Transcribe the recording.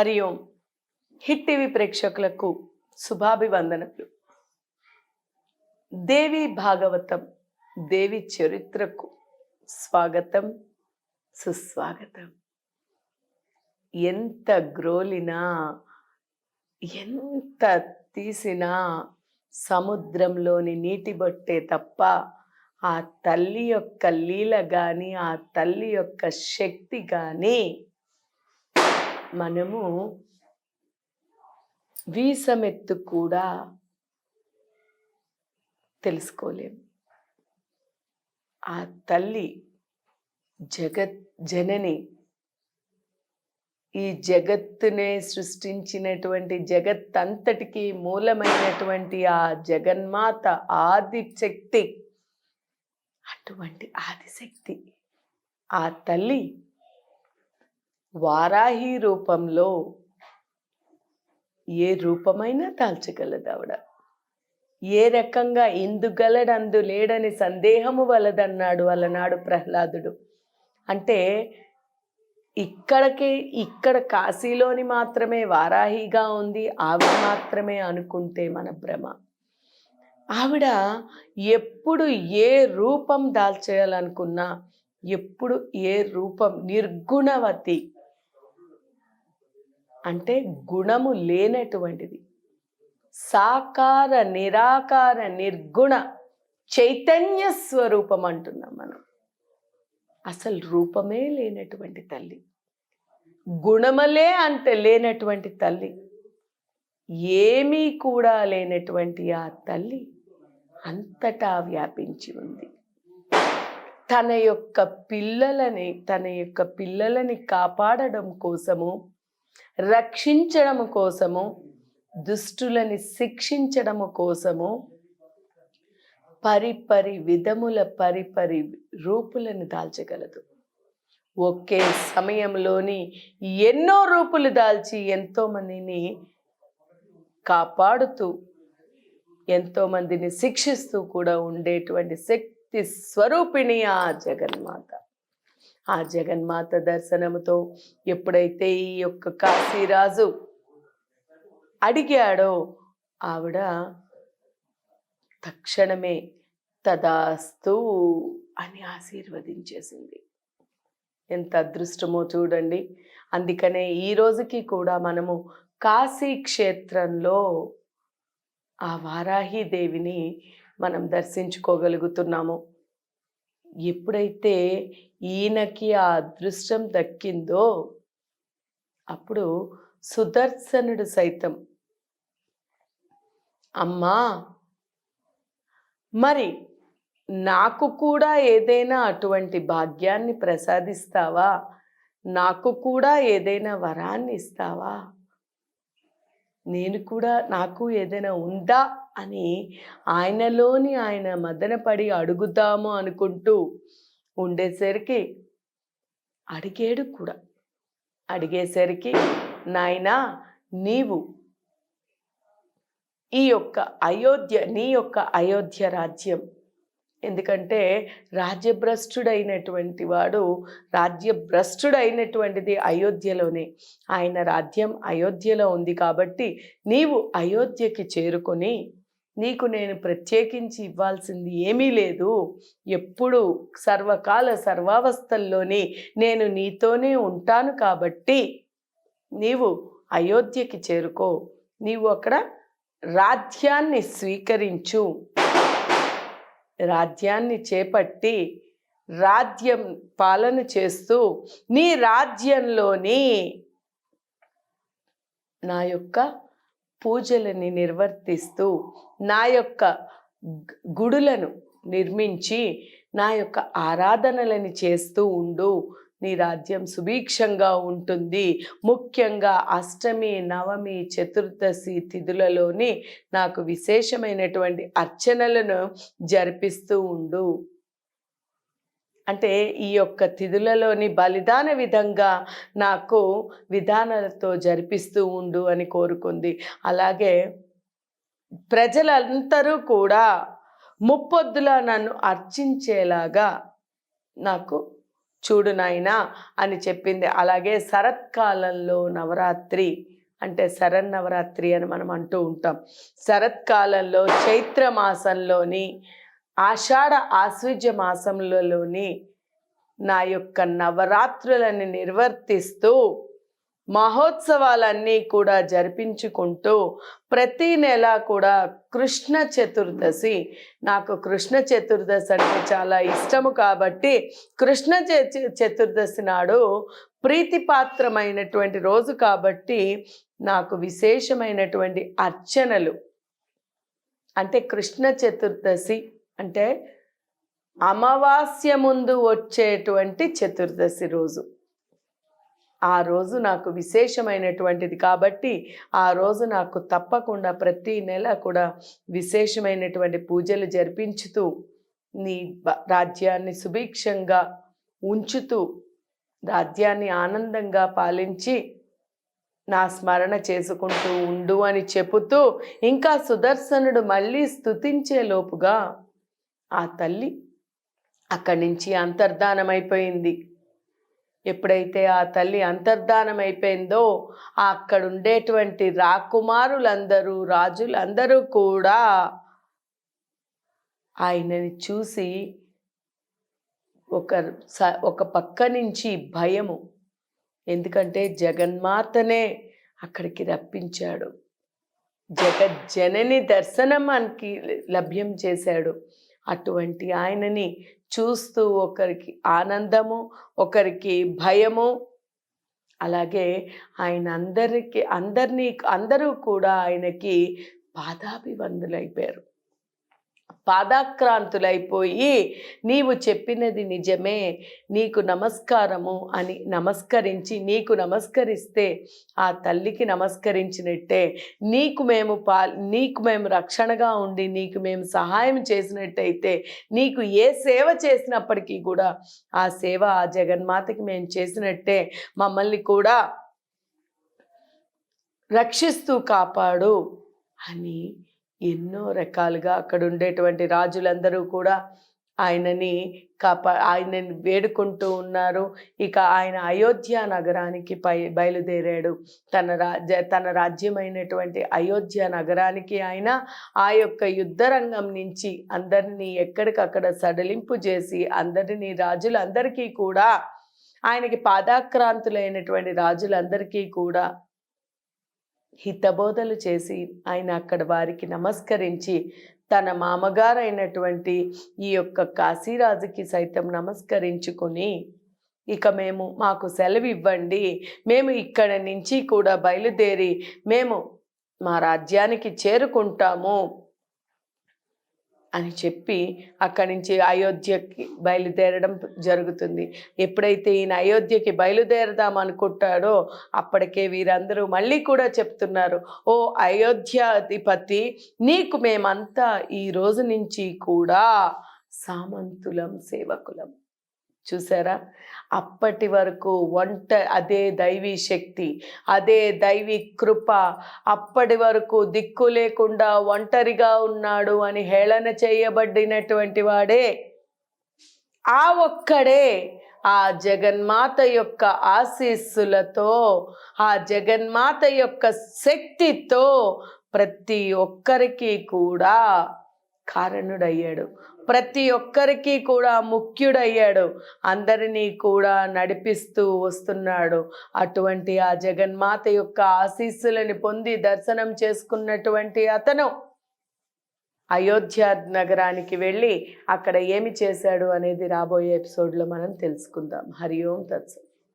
హరి ఓం. Hit TV ప్రేక్షకులకు శుభాభివందనలు దేవి భాగవతం దేవి చరిత్రకు స్వాగతం సుస్వాగతం. ఎంత గ్రోలినా ఎంత తీసినా సముద్రంలోని నీటి బొట్టే తప్ప ఆ తల్లి యొక్క లీల కానీ ఆ తల్లి యొక్క శక్తి కానీ మనము వీసమెత్తు కూడా తెలుసుకోలేము ఆ తల్లి జగత్ జనని ఈ జగత్తునే సృష్టించినటువంటి జగత్తంతటికి మూలమైనటువంటి ఆ జగన్మాత ఆదిశక్తి అటువంటి ఆదిశక్తి. ఆ తల్లి వారాహి రూపంలో ఏ రూపమైనా దాల్చగలదు ఆవిడ ఏ రకంగా ఇందుగలడందు లేడని సందేహము వలదన్నాడు అలనాడు ప్రహ్లాదుడు. అంటే ఇక్కడికి ఇక్కడ కాశీలోని మాత్రమే వారాహిగా ఉంది ఆవిడ మాత్రమే అనుకుంటే మన భ్రమ. ఆవిడ ఎప్పుడు ఏ రూపం దాల్చేయాలనుకున్నా ఎప్పుడు ఏ రూపం నిర్గుణవతి. అంటే గుణము లేనటువంటిది. సాకార నిరాకార నిర్గుణ చైతన్య స్వరూపం అంటున్నాం మనం. అసలు రూపమే లేనటువంటి తల్లి. గుణమలే అంత లేనటువంటి తల్లి. ఏమీ కూడా లేనటువంటి ఆ తల్లి అంతటా వ్యాపించి ఉంది. తన యొక్క పిల్లలని తన యొక్క పిల్లలని కాపాడడం కోసము రక్షించడము కోసము దుష్టులని శిక్షించడము కోసము పరిపరి విధముల పరిపరి రూపులను దాల్చగలదు. ఒకే సమయంలోని ఎన్నో రూపులు దాల్చి ఎంతోమందిని కాపాడుతూ ఎంతోమందిని శిక్షిస్తూ కూడా ఉండేటువంటి శక్తి స్వరూపిణి ఆ జగన్మాత. ఆ జగన్మాత దర్శనముతో ఎప్పుడైతే ఈ యొక్క కాశీరాజు అడిగాడో ఆవిడ తక్షణమే తదాస్తు అని ఆశీర్వదించేసింది. ఎంత అదృష్టమో చూడండి. అందుకనే ఈ రోజుకి కూడా మనము కాశీ క్షేత్రంలో ఆ వారాహి దేవిని మనం దర్శించుకోగలుగుతున్నాము. ఎప్పుడైతే ఈయనకి ఆ అదృష్టం దక్కిందో అప్పుడు సుదర్శనుడు సైతం. అమ్మా! మరి నాకు కూడా ఏదైనా అటువంటి భాగ్యాన్ని ప్రసాదిస్తావా? నాకు కూడా ఏదైనా వరాన్ని ఇస్తావా? నేను కూడా నాకు ఏదైనా ఉందా అని ఆయనలోని ఆయన మదనపడి అడుగుదాము అనుకుంటూ ఉండేసరికి అడిగాడు కూడా. అడిగేసరికి నాయనా నీవు ఈ యొక్క అయోధ్య నీ యొక్క అయోధ్య రాజ్యం ఎందుకంటే రాజ్యభ్రష్టుడైనటువంటి వాడు రాజ్యభ్రష్టుడైనటువంటిది అయోధ్యలోనే. ఆయన రాజ్యం అయోధ్యలో ఉంది కాబట్టి నీవు అయోధ్యకి చేరుకొని నీకు నేను ప్రత్యేకించి ఇవ్వాల్సింది ఏమీ లేదు. ఎప్పుడు సర్వకాల సర్వావస్థల్లోని నేను నీతోనే ఉంటాను కాబట్టి నీవు అయోధ్యకి చేరుకో. నీవు అక్కడ రాజ్యాన్ని స్వీకరించు. రాజ్యాన్ని చేపట్టి రాజ్యం పాలన చేస్తూ నీ రాజ్యంలోని నా యొక్క పూజలని నిర్వర్తిస్తూ నా యొక్క గుడులను నిర్మించి నా యొక్క ఆరాధనలని చేస్తూ ఉండు. నీ రాజ్యం సుభిక్షంగా ఉంటుంది. ముఖ్యంగా అష్టమి నవమి చతుర్దశి తిథులలోని నాకు విశేషమైనటువంటి అర్చనలను జరిపిస్తూ ఉండు. అంటే ఈ యొక్క తిథులలోని బలిదాన విధంగా నాకు విధానాలతో జరిపిస్తూ ఉండు అని కోరుకుంది. అలాగే ప్రజలందరూ కూడా ముప్పొద్దులా నన్ను అర్చించేలాగా నాకు చూడు నాయనా అని చెప్పింది. అలాగే శరత్కాలంలో నవరాత్రి అంటే శరన్నవరాత్రి అని మనం అంటూ ఉంటాం. శరత్కాలంలో చైత్ర మాసంలోని ఆషాఢ ఆశ్వజ మాసంలోని నా యొక్క నవరాత్రులని నిర్వర్తిస్తూ మహోత్సవాలన్నీ కూడా జరిపించుకుంటూ ప్రతి నెల కూడా కృష్ణ చతుర్దశి. నాకు కృష్ణ చతుర్దశి అంటే చాలా ఇష్టము కాబట్టి కృష్ణ చతుర్దశి నాడు ప్రీతిపాత్రమైనటువంటి రోజు కాబట్టి నాకు విశేషమైనటువంటి అర్చనలు. అంటే కృష్ణ చతుర్దశి అంటే అమావాస్య ముందు వచ్చేటువంటి చతుర్దశి రోజు. ఆ రోజు నాకు విశేషమైనటువంటిది కాబట్టి ఆ రోజు నాకు తప్పకుండా ప్రతి నెల కూడా విశేషమైనటువంటి పూజలు జరిపించుతూ నీ రాజ్యాన్ని సుభిక్షంగా ఉంచుతూ రాజ్యాన్ని ఆనందంగా పాలించి నా స్మరణ చేసుకుంటూ ఉండు అని చెబుతూ ఇంకా సుదర్శనుడు మళ్ళీ స్తుతించే లోపుగా ఆ తల్లి అక్కడి నుంచి అంతర్ధానమైపోయింది. ఎప్పుడైతే ఆ తల్లి అంతర్ధానం అయిపోయిందో అక్కడ ఉండేటువంటి రాకుమారులందరూ రాజులందరూ కూడా ఆయనని చూసి ఒక స- ఒక పక్క నుంచి భయము. ఎందుకంటే జగన్మాతనే అక్కడికి రప్పించాడు. జగజ్జనని దర్శనం మనకి లభ్యం చేశాడు. అటువంటి ఆయనని చూస్తూ ఒకరికి ఆనందము ఒకరికి భయము. అలాగే ఆయన అందరికి అందరినీ అందరూ కూడా ఆయనకి పాదాభివందులైపోయారు. పాదాక్రాంతులైపోయి నీవు చెప్పినది నిజమే నీకు నమస్కారము అని నమస్కరించి నీకు నమస్కరిస్తే ఆ తల్లికి నమస్కరించినట్టే. నీకు మేము పా నీకు మేము రక్షణగా ఉండి నీకు మేము సహాయం చేసినట్టయితే నీకు ఏ సేవ చేసినప్పటికీ కూడా ఆ సేవ ఆ జగన్మాతకి మేము చేసినట్టే. మమ్మల్ని కూడా రక్షిస్తూ కాపాడు అని ఎన్నో రకాలుగా అక్కడ ఉండేటువంటి రాజులందరూ కూడా ఆయనని కాపా ఆయనని వేడుకుంటూ ఉన్నారు. ఇక ఆయన అయోధ్య నగరానికి పై బయలుదేరాడు. తన రాజ్య తన రాజ్యమైనటువంటి అయోధ్య నగరానికి ఆయన ఆ యొక్క యుద్ధ రంగం నుంచి అందరినీ ఎక్కడికక్కడ సడలింపు చేసి అందరినీ రాజులందరికీ కూడా ఆయనకి పాదాక్రాంతులైనటువంటి రాజులందరికీ కూడా హితబోధలు చేసి ఆయన అక్కడ వారికి నమస్కరించి తన మామగారైనటువంటి ఈ యొక్క కాశీరాజుకి సైతం నమస్కరించుకొని ఇక మేము మాకు సెలవు ఇవ్వండి మేము ఇక్కడ నుంచి కూడా బయలుదేరి మేము మా రాజ్యానికి చేరుకుంటాము. అని చెప్పి అక్కడి నుంచి అయోధ్యకి బయలుదేరడం జరుగుతుంది. ఎప్పుడైతే ఈయన అయోధ్యకి బయలుదేరదాం అనుకుంటాడో అప్పటికే వీరందరూ మళ్ళీ కూడా చెప్తున్నారు ఓ అయోధ్యాధిపతి నీకు మేమంతా ఈ రోజు నుంచి కూడా సామంతులం సేవకులం. చూసారా? అప్పటి వరకు వంట అదే దైవీ శక్తి అదే దైవీ కృప అప్పటి వరకు దిక్కు లేకుండా ఒంటరిగా ఉన్నాడు అని హేళన చేయబడినటువంటి వాడే ఆ ఒక్కడే ఆ జగన్మాత యొక్క ఆశీస్సులతో ఆ జగన్మాత యొక్క శక్తితో ప్రతి ఒక్కరికి కూడా కారణుడయ్యాడు. ప్రతి ఒక్కరికి కూడా ముఖ్యుడయ్యాడు. అందరినీ కూడా నడిపిస్తూ వస్తున్నాడు. అటువంటి ఆ జగన్మాత యొక్క ఆశీస్సులని పొంది దర్శనం చేసుకున్నటువంటి అతను అయోధ్య నగరానికి వెళ్ళి అక్కడ ఏమి చేశాడు అనేది రాబోయే ఎపిసోడ్లో మనం తెలుసుకుందాం. హరి ఓం తత్సం.